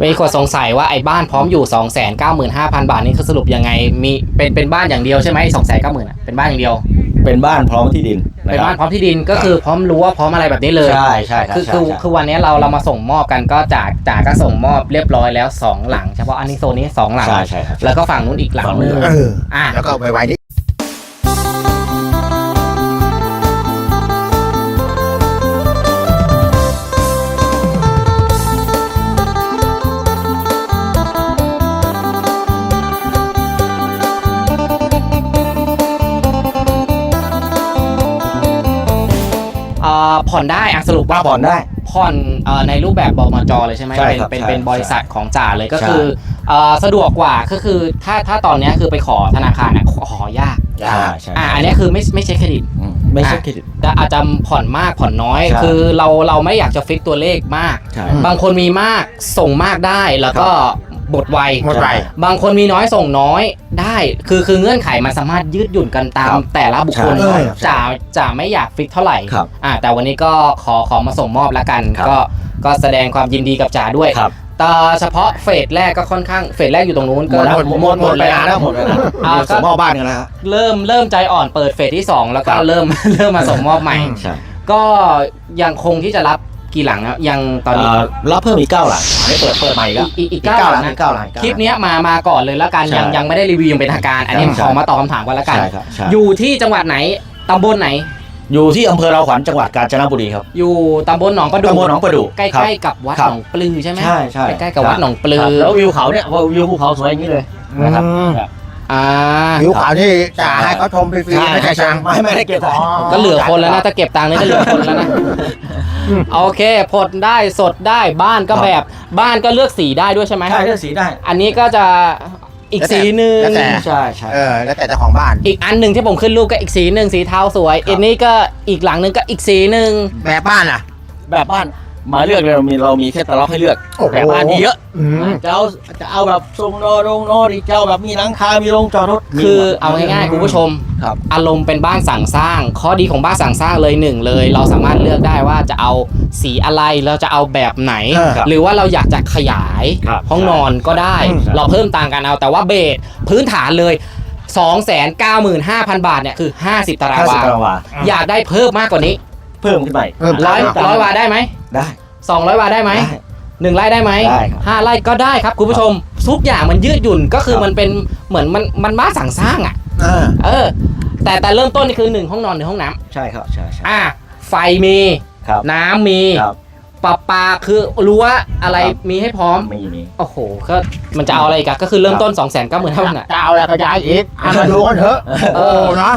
มีคนสงสัยว่าไอ้บ้านพร้อมอยู่ 295,000 บาทนี่คือสรุปยังไงมีเป็นเป็นบ้านอย่างเดียวใช่ไหม2 9 0 0 0 0อะเป็นบ้านอย่างเดียว เป็นบ้านพร้อมที่ดินเป็นบ้านพร้อมที่ดินก็คือพร้อมรั้วพร้อมอะไรแบบนี้เลยใช่ใช่ครับคือใช่คือใช่คือวันนี้เราเรามาส่งมอบกันก็จากจากก็ส่งมอบเรียบร้อยแล้ว 2 หลัง เฉพาะอันนี้โซนนี้ 2 หลัง ใช่ใช่ครับแล้วก็ฝั่งนู้นอีกหลังฝั่งนึนู้งนเอออะแล้วก็ไวๆนี้ อ่าผ่อนได้อะสรุปว่าผ่อนได้ผ่อนเอ่อในรูปแบบบมจเลยใช่ไหมใช่เป็นครับเป็นใช่เป็นบริษัทของจ่าเลยก็ใช่ คือเอ่อสะดวกกว่าก็คือถ้าถ้าตอนเนี้ยคือไปขอธนาคารอะขอขอยากใช่ใช่อะอันเนี้ยคือไม่ไม่ใช่เครดิต อืมไม่ใช่เครดิต แต่อาจจะผ่อนมากผ่อนน้อย ใช่คือเราเราไม่อยากจะฟิกตัวเลขมาก ใช่บางคนมีมากส่งมากได้แล้วก็ บดไวหมดไป บางคนมีน้อยส่งน้อยได้ คือคือเงื่อนไขมันสามารถยืดหยุ่นกันตาม ครับแต่ละบุคคลใช่จะจะไม่อยากฟิกเท่าไหร่ครับอ่าแต่วันนี้ก็ขอขอมาส่งมอบแล้วกัน ครับ ก็ก็แสดงความยินดีกับจ๋าด้วยครับแต่เฉพาะเฟสแรกก็ค่อนข้างเฟสแรกอยู่ตรงนู้นหก็มดแล้วหมดหมดหมดไปนานแล้วหมดไปนานอ่า เดี๋ยวส่งมอบบ้านกันแล้วฮะ เริ่มเริ่มใจอ่อนเปิดเฟสที่2แล้วก็ครับ เริ่ม เริ่มมาส่งมอบใหม่ ใช่ ก็ยังคงที่จะรับ กี่หลังนะยังตอนนี้ เอ่อรับเพิ่มอีกเก้าหลังอันนี้เปิดเปิดใหม่อีกแล้วอีกอีกอีกเก้าเก้าหหลัลังงนะ อีกเก้าหลังคลิปเนี้ยมามาก่อนเลยแล้วกันใช่ยังยังไม่ได้รีวิวอยังเป็นทางการ อันนี้ใช่ ขอมาตอบคำถามกันแล้วกัน ใช่ครับใช่อยู่ที่จังหวัดไหนตำบลไหน อยู่ที่อำเภอเราขวัญจังหวัดกาญจนบุรีครับอยู่ตำบลหนองประดูตำบลหนองประดูใกครับ ล้ๆกับวัดครับหนองปลือใช่ไหมใช่ใช่ใกล้ๆกับวัดหนองปลืคอรับแล้ววิวเขาเนี่ยวิวภูเขาสวยอย่างนี้เลยนะครับอืมอ่าผิวขาวที่จะให้เขาชมฟรีๆไม่ใช่ตังค์ไม่ไม่ได้เก็บตังค์ ก็เหลือคนแล้วนะถ้าเก็บตังค์นี่ก็เหลือคนแล้วนะ โอเคผลได้สดได้บ้านก็แบบบ้านก็เลือกสีได้ด้วยใช่ไหมใช่เลือกสีได้ อันนี้ก็จะอีกสีหนึ่งแล้วแต่ ใช่ใช่เออ แล้วแต่เจ้าของบ้าน อีกอันหนึ่งที่ผมขึ้นรูปก็อีกสีหนึ่งสีเทาสวยครับอันนี้ก็อีกหลังหนึ่งก็อีกสีหนึ่งแบบบ้านอะ แบบบ้าน มาเลือกเลยเรามีเรามีแค่ตะล็อกให้เลือกโอ้โหแบบบ้านมีเยอะอืม จะเอาจะเอาแบบทรงโนโรงโนดีจะเอาแบบมีหลังคา มีโรงจอดรถมีคือหมด เอาง่ายๆคุณผู้ชม ครับ อารมณ์เป็นบ้านสั่งสร้าง ข้อดีของบ้านสั่งสร้างเลยหนึ่งเลย เราสามารถเลือกได้ว่าจะเอาสีอะไรเราจะเอาแบบไหนเออครับหรือว่าเราอยากจะขยายครับห้องนอนก็ได้ อืม เราเพิ่มต่างกันเอาแต่ว่าเบสพื้นฐานเลย 295,000 บาทเนี่ยคือ 50 ตารางห้าสิบวาตารางวาอยากได้เพิ่มมากกว่านี้เพิ่มขึ้นไป เพิ่ม ร้อยตามร้อยวาได้ไหม ได้200วาได้ไหม ได้ หนึ่งไร่ได้ไหมได้ครับห้าไร่ก็ได้ครับคุณผู้ชม ทุกอย่างมันยืดหยุ่นก็คือครับ มันเป็นเหมือนมันมันบ้านสั่งสร้างอะเออเออ แต่แต่เริ่มต้นนี่คือหนึ่งห้องนอนหนึ่งห้องน้ำใช่ครับใช่ใช่อะไฟมีครับน้ำมีครับปลาปลาคือรู้ว่าอะไรครับมีให้พร้อม มีมี โอ้โหก็มันจะเอาอะไรอีกันก็คือเริ่มต้น2 9 0 0 0 0เท่านั้นอะจะเอาอะไรก็ย้ายอีกอะมาดูกันเถอะโอ้เนาะ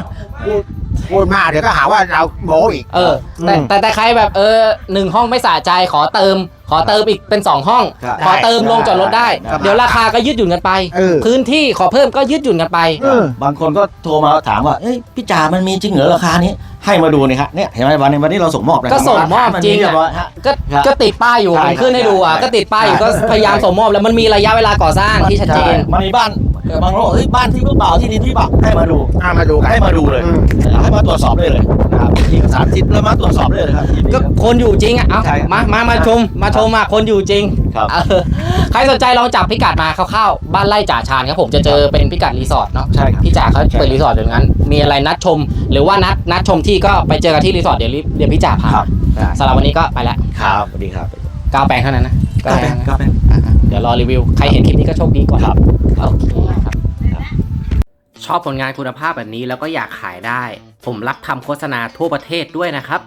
พูดพูดมากเดี๋ยวก็หาว่าเราโม้อีก เออแต่อืมแต่แต่ใครแบบเออหนึ่งห้องไม่สะใจขอเติม ขอเติมอีกเป็น 2 ห้อง ครับขอเติมได้ลงจอดรถได้ ได้ เดี๋ยวราคาก็ยืดหยุ่นกันไป เออ พื้นที่ขอเพิ่มก็ยืดหยุ่นกันไป เออ บางคนก็โทรมาถามว่าเอ้ยพี่จ่ามันมีจริงเหรอราคานี้ ให้มาดูนี่ครับเนี่ยเห็นไหมวันนี้วันนี้เราส่งมอบนะก็ส่งมอบนจริงเรีอะยบร้อยฮะ ก็ครับก็ติดป้ายอยู่ใช่ผมขึ้นให้ดูอะใช่ก็ติดป้ายอยู่ก็พยายามส่งมอบแล้วมันมีระยะเวลาก่อสร้างที่ชัดเจนใช่มันมีบ้านเออ บางโลกเฮ้ยบ้านที่เปล่าที่ดินที่เปล่าให้มาดูอะมาดูกัน ให้มาดูเลยอืมให้มาตรวจสอบได้เลยนะครับเอกสารสิทธิ์แล้วมาตรวจสอบได้เลยครับก็คนอยู่จริงอะ เอาใช่ครับมา มา มาชม มาชมมาคนอยู่จริงครับ เออใครสนใจลองจับพิกัดมาคร่าวๆ บ้านไร่จ่าชานครับผมจะเจอเป็นพิกัดรีสอร์ทเนาะ ใช่ครับ พี่จ่าเขาใช่เปิดรีสอร์ทอย่างนั้น มีอะไรนัดชม หรือว่านัดนัดชมที่ก็ไปเจอกันที่รีสอร์ทเดี๋ยวรีบเดี๋ยวพี่จ่าพาครับ ได้สำหรับวันนี้ก็ไปละครับสวัสดีครับก้าวแปลงเท่านั้นนะก็เป็นก็เป็น อะๆ เดี๋ยวรอรีวิว ใครเห็นคลิปนี้ก็โชคดีก่อนครับโอเคครับ ชอบผลงานคุณภาพแบบนี้แล้วก็อยากขายได้ ผมรับทำโฆษณาทั่วประเทศด้วยนะครับ